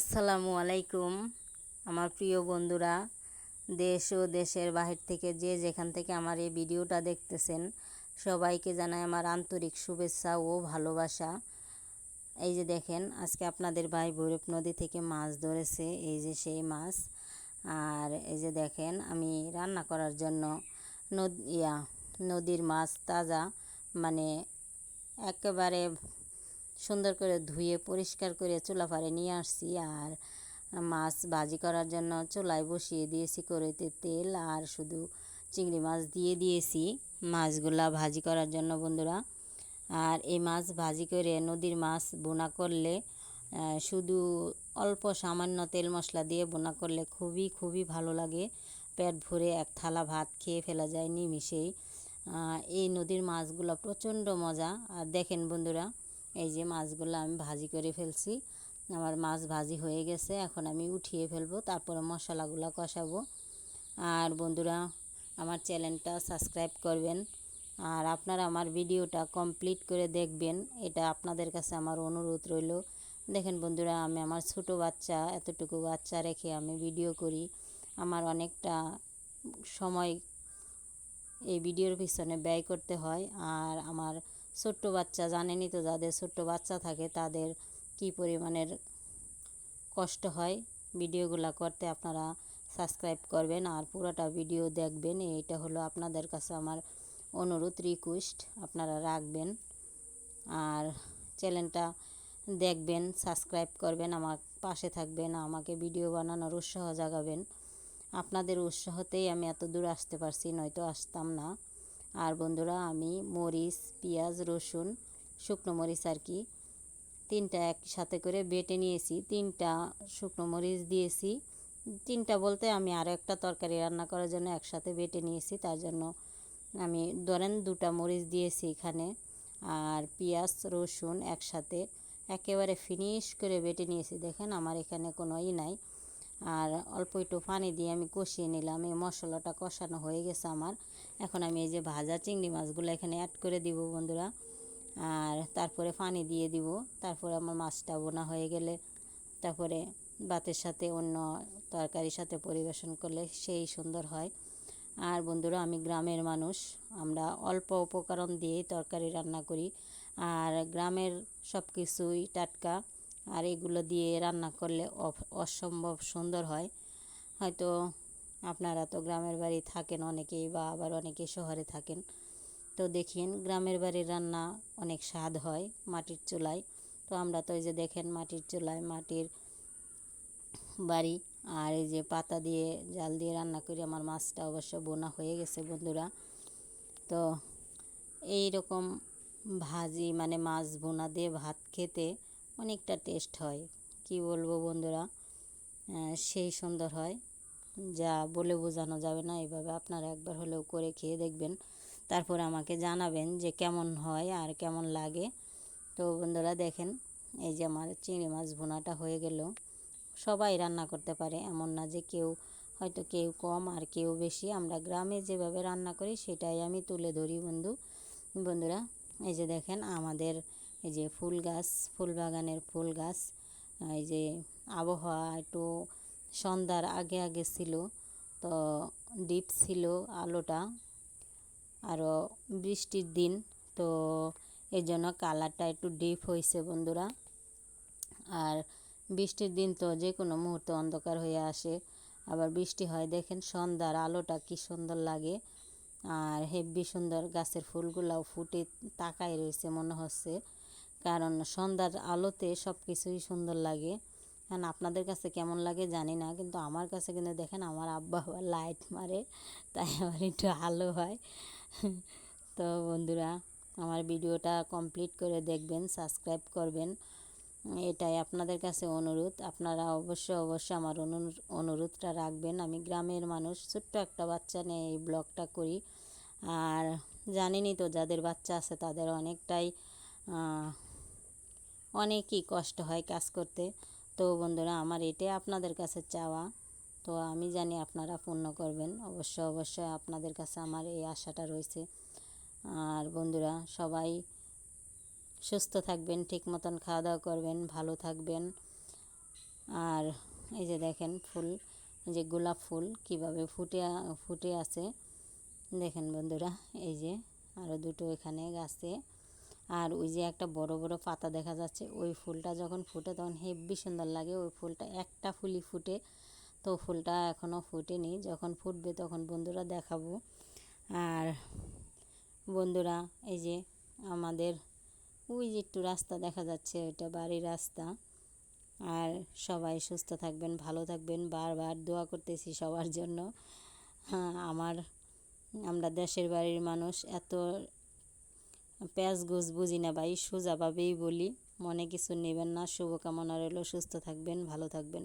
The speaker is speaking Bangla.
আসসালামু আলাইকুম, আমার প্রিয় বন্ধুরা। দেশ ও দেশের বাহির থেকে যে যেখান থেকে আমার এই ভিডিওটা দেখতেছেন, সবাইকে জানাই আমার আন্তরিক শুভেচ্ছা ও ভালোবাসা। এই যে দেখেন, আজকে আপনাদের ভাই ভৈরব নদী থেকে মাছ ধরেছে, এই যে সেই মাছ। আর এই যে দেখেন, আমি রান্না করার জন্য নদ, ইয়া, নদীর মাছ তাজা মানে একেবারে সুন্দর করে ধুয়ে, পরিষ্কার করে চুলা পারে নিয়ে আসছি। আর মাছ ভাজি করার জন্য চুলায় বসিয়ে দিয়েছি কড়াইতে তেল আর শুধু চিংড়ি মাছ দিয়ে দিয়েছি। মাছগুলা ভাজি করার জন্য বন্ধুরা। আর এই মাছ ভাজি করে নদীর মাছ বোনা করলে শুধু অল্প সামান্য তেল মশলা দিয়ে বোনা করলে খুবই খুবই ভালো লাগে। পেট ভরে এক থালা ভাত খেয়ে ফেলা যায় নিমিষেই। এই নদীর মাছগুলো প্রচণ্ড মজা। আর দেখেন বন্ধুরা এই যে মাছগুলো আমি ভাজি করে ফেলছি। আমার মাছ ভাজি হয়ে গেছে, এখন আমি উঠিয়ে ফেলব, তারপরে মশলাগুলো কষাবো। আর বন্ধুরা, আমার চ্যানেলটা সাবস্ক্রাইব করবেন। আর আপনারা আমার ভিডিওটা কমপ্লিট করে দেখবেন, এটা আপনাদের কাছে আমার অনুরোধ রইল। দেখেন বন্ধুরা, আমি আমার ছোট বাচ্চা, এতটুকু বাচ্চা রেখে আমি ভিডিও করি। আমার অনেকটা সময় এই ভিডিওর পিছনে ব্যয় করতে হয়। আর আমার ছোট্ট বাচ্চা, জানেনই তো যাদের ছোট্ট বাচ্চা থাকে তাদের কি পরিমাণের কষ্ট হয়। ভিডিওগুলো করতে আপনারা সাবস্ক্রাইব করবেন আর পুরোটা ভিডিও দেখবেন। এইটা হলো আপনাদের কাছে আমার অনুরোধ রিকোয়েস্ট আপনারা রাখবেন। আর চ্যানেলটা দেখবেন, সাবস্ক্রাইব করবেন, আমার পাশে থাকবেন, আমাকে ভিডিও বানানোর উৎসাহ জাগাবেন। আপনাদের উৎসাহতেই আমি এত দূর আসতে পারছি, নয়তো আসতাম না। আর বন্ধুরা আমি মরিচ, পেঁয়াজ, রসুন, শুকনো মরিচ আর কি তিনটা একসাথে করে বেটে নিয়েছি। তিনটা শুকনো মরিচ দিয়েছি। তিনটা বলতে আমি আরও একটা তরকারি রান্না করার জন্য একসাথে বেটে নিয়েছি। তার জন্য আমি ধরেন দুটা মরিচ দিয়েছি এখানে আর পেঁয়াজ, রসুন একসাথে একেবারে ফিনিশ করে বেটে নিয়েছি। দেখেন আমার এখানে কোনো ই নাই। আর অল্প একটু পানি দিয়ে আমি কষিয়ে নিলাম। এই মশলাটা কষানো হয়ে গেছে আমার। এখন আমি এই যে ভাজা চিংড়ি মাছগুলো এখানে অ্যাড করে দিব বন্ধুরা। আর তারপরে পানি দিয়ে দিব। তারপরে আমার মাছটা বোনা হয়ে গেলে তারপরে ভাতের সাথে অন্য তরকারির সাথে পরিবেশন করলে সেই সুন্দর হয়। আর বন্ধুরা, আমি গ্রামের মানুষ। আমরা অল্প উপকরণ দিয়েই তরকারি রান্না করি। আর গ্রামের সব কিছুই টাটকা। আর এগুলো দিয়ে রান্না করলে অসম্ভব সুন্দর হয়। হয়তো আপনারা তো গ্রামের বাড়ি থাকেন অনেকেই বা আবার অনেকে শহরে থাকেন। তো দেখিন গ্রামের বাড়ির রান্না অনেক স্বাদ হয় মাটির চুলায়। তো আমরা তো এই যে দেখেন মাটির চুলায় মাটির বাড়ি আর এই যে পাতা দিয়ে, জাল দিয়ে রান্না করি, আমার মাছটা অবশ্য বোনা হয়ে গেছে বন্ধুরা। তো এই রকম ভাজি মানে মাছ বোনা দিয়ে ভাত খেতে অনেকটা টেস্ট হয়। কি বলব বন্ধুরা? সেই সুন্দর হয়। যা বলে বোঝানো যাবে না, এভাবে আপনারা একবার হলেও করে খেয়ে দেখবেন। তারপর আমাকে জানাবেন যে কেমন হয় আর কেমন লাগে। তো বন্ধুরা দেখেন, এই যে আমার চিংড়ি মাছ ভুনাটা হয়ে গেল। সবাই রান্না করতে পারে, এমন না যে কেউ, হয়তো কেউ কম আর কেউ বেশি। আমরা গ্রামে যেভাবে রান্না করি, সেটাই আমি তুলে ধরি বন্ধু। বন্ধুরা, এই যে দেখেন, আমাদের এই যে ফুল গাছ, ফুল বাগানের ফুল গাছ এই যে আবহাওয়া একটু সন্ধ্যার আগে আগে ছিল, তো ডিপ ছিল আলোটা আরও বৃষ্টির দিন, তো এই জন্য কালারটা একটু ডিপ হয়েছে বন্ধুরা। আর বৃষ্টির দিন তো যে কোনো মুহূর্তে অন্ধকার হয়ে আসে, আবার বৃষ্টি হয়, দেখেন সন্ধ্যার আলোটা কি সুন্দর লাগে, আর হেব্বি সুন্দর গাছের ফুলগুলাও ফুটে তাকায় রয়েছে মনে হচ্ছে। কারণ সন্ধ্যার আলোতে সব কিছুই সুন্দর লাগে। কারণ আপনাদের কাছে কেমন লাগে জানি না, কিন্তু আমার কাছে কিন্তু দেখেন আমার আব্বা লাইট মারে, তাই আমার একটু আলো হয়। তো বন্ধুরা, আমার ভিডিওটা কমপ্লিট করে দেখবেন সাবস্ক্রাইব করবেন। এটাই আপনাদের কাছে অনুরোধ। আপনারা অবশ্যই অবশ্যই আমার অনুরোধটা রাখবেন। আমি গ্রামের মানুষ, ছোট্ট একটা বাচ্চা নিয়ে এই ব্লগটা করি। আর জানেনই তো যাদের বাচ্চা আছে তাদের অনেকটাই অনেকই কষ্ট হয় কাজ করতে। তো বন্ধুরা, আমার এটাই আপনাদের কাছে চাওয়া। তো আমি জানি আপনারা পূর্ণ করবেন। অবশ্য, অবশ্যই আপনাদের কাছে আমার এই আশাটা রয়েছে। আর বন্ধুরা, সবাই সুস্থ থাকবেন, ঠিক মতন খাওয়া দাওয়া করবেন, ভালো থাকবেন। আর এই যে দেখেন ফুল যে গোলাপ ফুল কীভাবে ফুটে ফুটে আছে। দেখেন বন্ধুরা, এই যে আরও দুটো এখানে গাছে আর ওই যে একটা বড় বড় পাতা দেখা যাচ্ছে, ওই ফুলটা যখন ফুটে তখন হেব্বি সুন্দর লাগে। ওই ফুলটা একটা ফুলই ফুটে, তো ফুলটা এখনও ফুটেনি। যখন ফুটবে তখন বন্ধুরা দেখাবো। আর বন্ধুরা, এই যে আমাদের ওই যে একটু রাস্তা দেখা যাচ্ছে, ওইটা বাড়ির রাস্তা। আর সবাই সুস্থ থাকবেন, ভালো থাকবেন। বারবার দোয়া করতেছি সবার জন্য। হ্যাঁ আমার, আমরা দেশের বাড়ির মানুষ, এত প্যাঁচ গোছ বুঝি না ভাই সোজাভাবেই বলি, মনে কিছু নেবেন না। শুভকামনা রইল, সুস্থ থাকবেন, ভালো থাকবেন।